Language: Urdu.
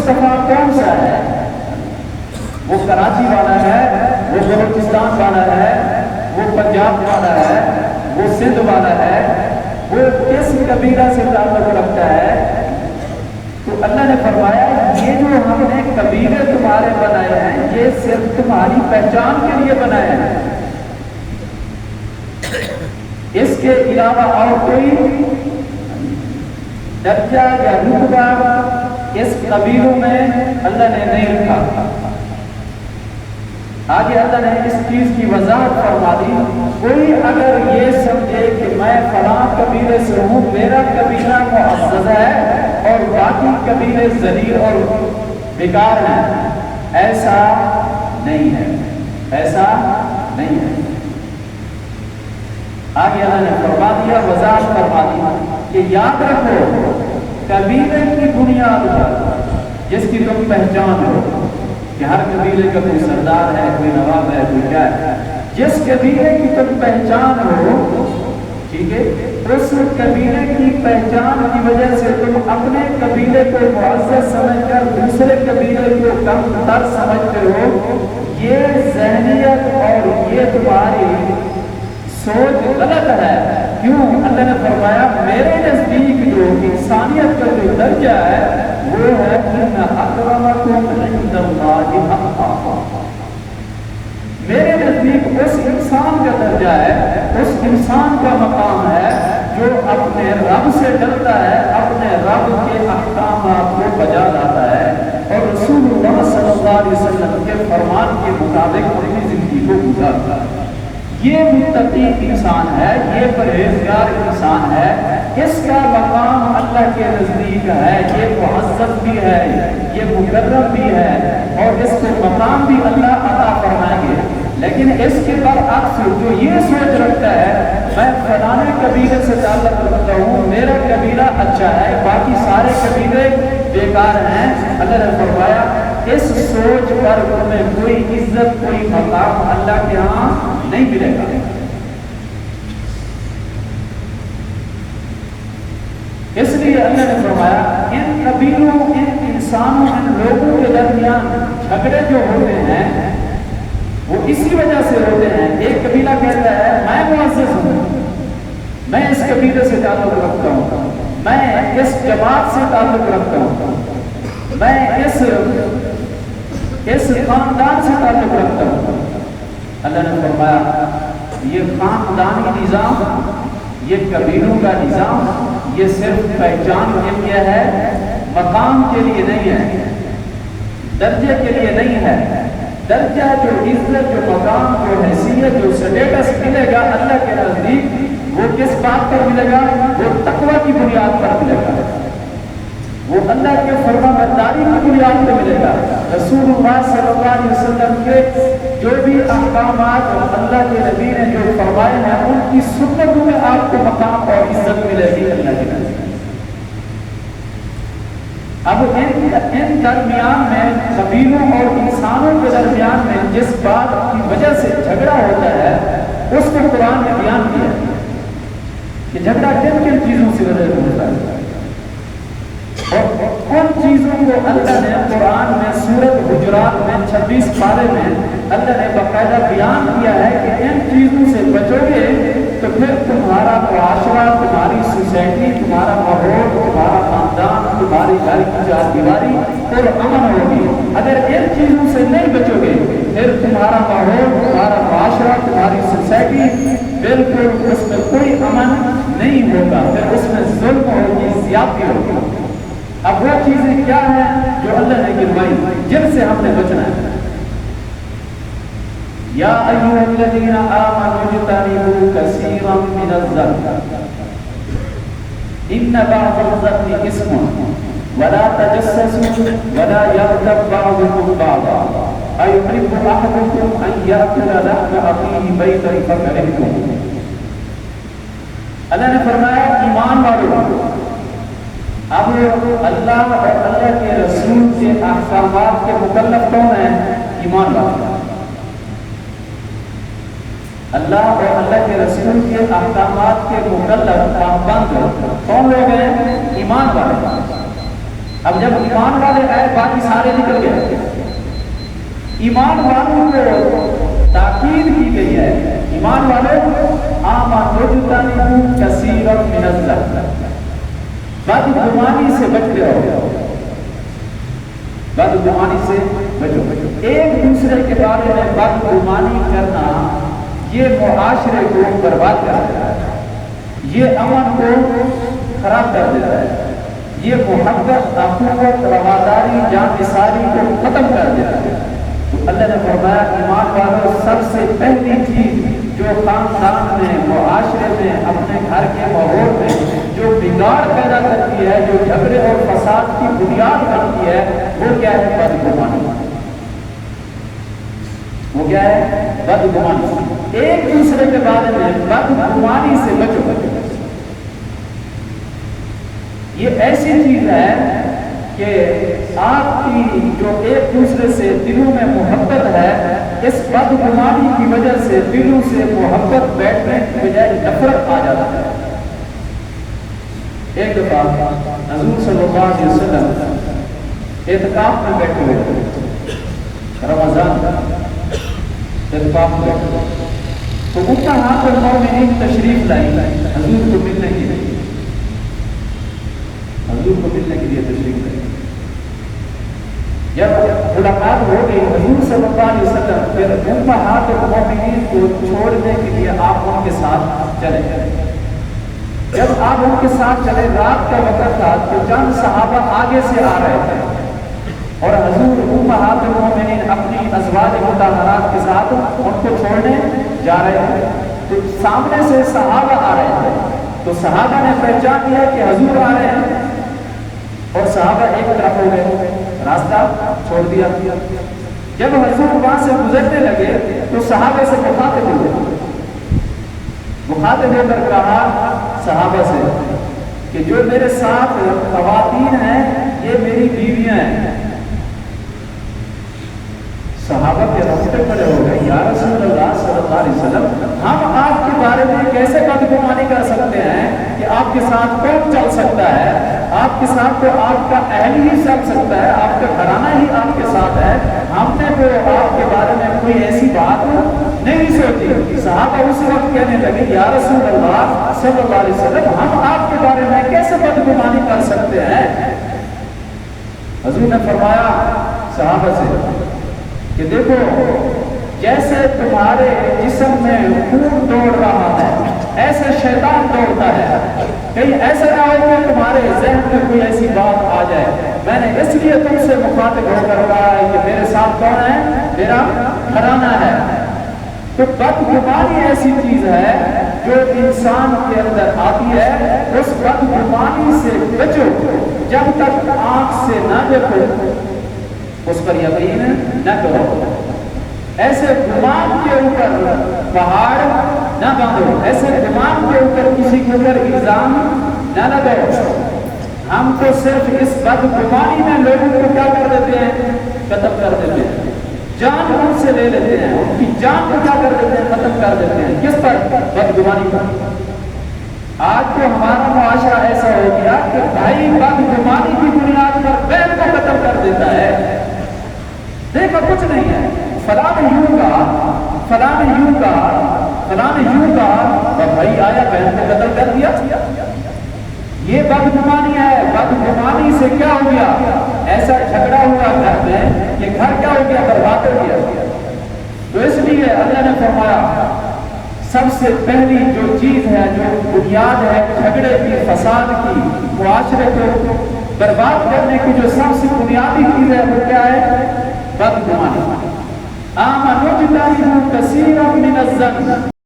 مصطفیٰ کون سا ہے۔ وہ کراچی والا ہے، وہ بلوچستان والا ہے، وہ پنجاب والا ہے، وہ سندھ والا ہے، وہ کس قبیلہ سے تعلق رکھتا ہے؟ تو اللہ نے فرمایا، یہ جو ہم نے قبیلے تمہارے بنائے ہیں، یہ صرف تمہاری پہچان کے لیے بنائے ہیں۔ اس کے علاوہ اور کوئی؟ درجہ یا رتبہ اس قبیلوں میں اللہ نے نہیں رکھا۔ آگے اللہ نے اس چیز کی وضاحت فرما دی، کوئی اگر یہ سمجھے کہ میں فلاں قبیلے سے ہوں، میرا قبیلہ معزز ہے اور باقی قبیلے ذلیل اور بیکار ہیں، ایسا نہیں ہے۔ ایسا نہیں ہے۔ آگے اللہ نے فرما دیا، وضاحت فرما دی کہ یاد رکھو قبیلے کی بنیاد پر، جس کی تم پہچان ہو کہ ہر قبیلے کا کوئی سردار ہے، کوئی نواب ہے، کوئی کیا ہے۔ جس قبیلے کی تم پہچان ہو، ٹھیک ہے، اس قبیلے کی پہچان کی وجہ سے تم اپنے قبیلے کو معزز سمجھ کر دوسرے قبیلے کو کم تر سمجھتے ہو۔ یہ ذہنیت اور یہ تمہاری سوچ غلط ہے۔ کیوں؟ اللہ نے فرمایا، میرے نزدیک جو انسانیت کا جو درجہ ہے، وہ ہے میرے نزدیک اس انسان کا درجہ ہے، اس انسان کا مقام ہے، جو اپنے رب سے ڈرتا ہے، اپنے رب کے احکامات کو بجا لاتا ہے۔ اور رسول اللہ صلی اللہ علیہ وسلم کے فرمان کے مطابق اپنی زندگی کو گزارتا ہے۔ یہ متقی انسان ہے، یہ پرہیزگار انسان ہے، اس کا مقام اللہ کے نزدیک ہے، یہ معزز بھی ہے، یہ مقرر بھی ہے، اور اس کو مقام بھی اللہ عطا فرمائیں گے۔ لیکن اس کے برعکس جو یہ سوچ رکھتا ہے، میں فلانے قبیلے سے تعلق رکھتا ہوں، میرا قبیلہ اچھا ہے، باقی سارے قبیلے بیکار ہیں۔ اللہ نے فرمایا اس سوچ پر تمہیں کوئی عزت، کوئی مقام اللہ کے ہاں نہیں ملے گا۔ اس لیے اللہ نے فرمایا، ان قبیلوں ان انسانوں، ان لوگوں کے درمیان جھگڑے جو ہوتے ہیں، وہ اسی وجہ سے ہوتے ہیں۔ ایک قبیلہ کہتا ہے، میں معزز ہوں، میں اس قبیلے سے تعلق رکھتا ہوں۔ میں اس جماعت سے تعلق رکھتا ہوں۔ میں اس اس خاندان سے تعلق رکھتا ہوں۔ اللہ نے فرمایا، یہ خاندانی نظام، یہ قبیلوں کا نظام، یہ صرف پہچان کے لیے ہے، مقام کے لیے نہیں ہے، درجے کے لیے نہیں ہے۔ درجہ جو عزت، جو مقام، جو حیثیت، جو سٹیٹس ملے گا اللہ کے نزدیک وہ کس بات پر ملے گا وہ تقوی کی بنیاد پر ملے گا وہ اللہ کے فرما برداری کی بنیاد پہ ملے گا رسول اللہ صلی اللہ علیہ وسلم کے جو بھی احکامات اللہ کے نبی نے جو فرمائے ہیں، ان کی سنتوں میں آپ کو مقام اور عزت ملے گی۔ اللہ کے نبی۔ اب ان ان درمیان میں قبیلوں اور انسانوں کے درمیان میں جس بات کی وجہ سے جھگڑا ہوتا ہے، اس کو قرآن نے بیان کیا۔ کہ جھگڑا کن کن چیزوں سے وجہ ہوتا ہے۔ ان چیزوں کو اللہ نے قرآن میں سورت حجرات میں چھبیس پارے میں اللہ نے باقاعدہ بیان کیا ہے کہ ان چیزوں سے بچو گے تو پھر تمہارا معاشرہ تمہاری سوسائٹی، تمہارا ماحول، تمہارا خاندان تمہاری گھر کی چار دیواری اور امن ہوگی اگر ان چیزوں سے نہیں بچو گے، پھر تمہارا ماحول، تمہارا معاشرہ، تمہاری سوسائٹی بالکل اس میں کوئی امن نہیں ہوگا، پھر اس میں ظلم ہوگی، زیادتی ہوگی۔ اب وہ چیزیں کیا ہیں جو اللہ نے گروائی جن سے ہم نے بچنا ہے؟ یا ایوہ الذین آمنوا جتنبوا کثیرا من الظن ان بعض الظن اسم ولا تجسسوا ولا يغتب بعضكم بعضا. أيحب أحدكم أن يأكل لحم أخيه بيتا فكرهتم. اللہ نے فرمایا، ایمان والوں اب اللہ اور اللہ کے رسول کے احکامات کے مکلف کون ہیں؟ ایمان والے اللہ اور اللہ کے رسول کے احکامات کے مکلف پابند کون لوگ ہیں؟ ایمان والے۔ اب جب ایمان والے آئے، باقی سارے نکل گئے۔ ایمان والوں کو تاکید کی گئی ہے۔ ایمان والے آمن کثیر من بد گمانی سے بچتے رہو بد گمانی سے بچو۔ ایک دوسرے کے بارے میں بد گمانی کرنا یہ معاشرے کو برباد کر دیتا ہے۔ یہ امن کو خراب کر دیتا ہے۔ یہ محبت اخوت رواداری جان نثاری کو ختم کر دیتا ہے۔ اللہ نے فرمایا، ایمان والوں، سب سے پہلی چیز جو خاندان میں، معاشرے میں، اپنے گھر کے ماحول میں جو بگاڑ پیدا کرتی ہے، جو جھگڑے اور فساد کی بنیاد بنتی ہے، وہ کیا ہے؟ بدگمانی وہ کیا ہے بدگمانی ایک دوسرے کے بارے میں بدگمانی سے بچو۔ یہ ایسی چیز ہے کہ آپ کی جو ایک دوسرے سے دلوں میں محبت ہے، اس بدگمانی کی وجہ سے دلوں سے محبت بیٹھنے کی بجائے نفرت آ جاتا ہے۔ ایک دفعہ حضور صلی اللہ علیہ وسلم اعتکاف میں بیٹھے ہوئے۔ رمضان۔ اعتکاف میں بیٹھے ہوئے تو اٹھا ہاتھ اور میں ایک تشریف لائی حضور کو ملنے کی نہیں حضور کو ملنے کے لیے تشریف لائی جب ملاقات ہو گئی حضور صلی اللہ علیہ وسلم پھر ان کا ہاتھ امہات المومنین کو چھوڑنے کے لیے آپ ان کے ساتھ چلے جب آپ ان کے ساتھ چلے رات کا وقت تھا تو چند صحابہ آگے سے آ رہے تھے اور حضور امہات المومنین اپنی ازواج مطالعات کے ساتھ ان کو چھوڑنے جا رہے تھے تو سامنے سے صحابہ آ رہے تھے تو صحابہ نے پہچان دیا کہ حضور آ رہے ہیں۔ اور صحابہ ایک طرف ہو گئے۔ راستہ چھوڑ دیا۔ جب حضور وہاں سے گزرنے لگے تو صحابہ سے مخاطب ہوئے۔ مخاطب ہو کر کہا صحابہ سے کہ جو میرے ساتھ خواتین ہیں، یہ میری بیویاں ہیں صحابہ کے راستے پڑے ہو گئے یا رسول اللہ صلی اللہ علیہ وسلم ہم آپ کے بارے میں کیسے بدگمانی کر سکتے ہیں کہ آپ کے ساتھ کون چل سکتا ہے آپ کے ساتھ تو آپ کا اہل ہی چل سکتا ہے آپ کا گھرانہ ہی آپ کے ساتھ ہے ہم نے تو آپ کے بارے میں کوئی ایسی بات نہیں سوچی صحابہ اس وقت کہنے لگے یا رسول اللہ صلی اللہ علیہ وسلم ہم آپ کے بارے میں کیسے بدگمانی کر سکتے ہیں؟ حضور نے فرمایا، صحابہ سے کہ دیکھو، جیسے تمہارے جسم میں خون دوڑ رہا ہے، ایسے شیطان دوڑتا ہے۔ کہیں ایسا نہ ہو کہ تمہارے ذہن میں کوئی ایسی بات آ جائے۔ میں نے اس لیے تم سے مخاطب ہو کر کہا ہے کہ میرے ساتھ کون ہے؟ میرا گھرانا ہے۔ تو بدگمانی ایسی چیز ہے جو انسان کے اندر آتی ہے۔ اس بدگمانی سے بچو۔ جب تک آنکھ سے نہ دیکھو اس پر یقین نہ کرو ایسے گمان کے اوپر پہاڑ نہ باندھو۔ ایسے گمان کے اوپر کسی کے اوپر الزام نہ لگاؤ۔ ہم تو صرف اس بد گمانی میں لوگوں کو کیا کر دیتے ہیں؟ ختم کر دیتے ہیں۔ جان ان سے لے لیتے ہیں۔ ان کی جان کو کیا کر دیتے ہیں؟ ختم کر دیتے ہیں۔ کس پر؟ بد گمانی پر۔ آج تو ہمارا معاشرہ ایسا ہو گیا کہ بھائی بد گمانی کی بنیاد پر بیل کو ختم کر دیتا ہے۔ دیکھو، کچھ نہیں ہے۔ فلاں یوں کا، فلاں یوں کا، فلاں یوں کا بھائی آیا بہن کو قتل کر دیا۔ یہ بدگمانی ہے۔ بدگمانی سے کیا ہو گیا؟ ایسا جھگڑا ہوا گھر میں کہ گھر کیا ہو گیا؟ برباد ہو گیا تو اس لیے اللہ نے فرمایا، سب سے پہلی جو چیز ہے، جو بنیاد ہے، جھگڑے کی، فساد کی، معاشرے کو برباد کرنے کی جو سب سے بنیادی چیز ہے، وہ کیا ہے؟ باب 8 آمنوا نجتهد كثيرا من الزكاة